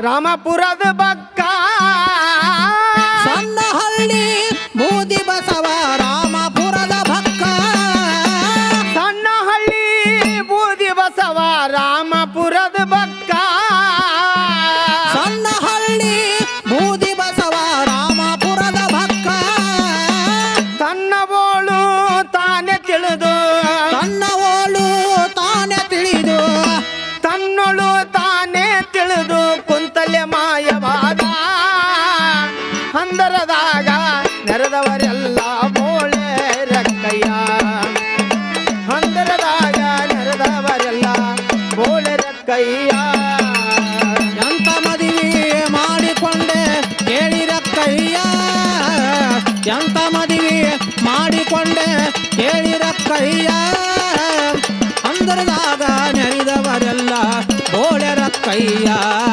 ರಾಮಪುರದ ಬಕ್ಕ ಸಣ್ಣಹಳ್ಳಿ ಬೂದಿ ಬಸವ ರಾಮಪುರದ ಭಕ್ಕ ಸಣ್ಣಹಳ್ಳಿ ಬೂದಿ ಬಸವ ರಾಮಪುರದ ಬಕ್ಕ ಸಣ್ಣಹಳ್ಳಿ ಬೂದಿ ಬಸವ ರಾಮಪುರದ ಭಕ್ಕ ತನ್ನ ಬೋಳು ತಾನೇ ತಿಳಿದು. ತನ್ನ ಓಲು ತಾನೇ ತಿಳಿದು. ತನ್ನೊಳು ತಾನೇ ತಿಳಿದು. ನೆರೆದವರೆಲ್ಲ ಬೋಳೆ ರಕ್ಕಯ್ಯ ಹಂದರದಾಗ ನೆರೆದವರೆಲ್ಲ ಬೋಳೆ ರಕ್ಕಯ್ಯ ಎಂತ ಮದುವೆ ಮಾಡಿಕೊಂಡೆ ಕೇಳಿರಕ್ಕಯ್ಯ ಎಂತ ಮದುವೆ ಮಾಡಿಕೊಂಡೆ ಕೇಳಿರಕ್ಕಯ್ಯ ಅಂದರದಾಗ ನೆರೆದವರೆಲ್ಲ ಬೋಳೆರಕ್ಕಯ್ಯ ಅಂದರದಾಗ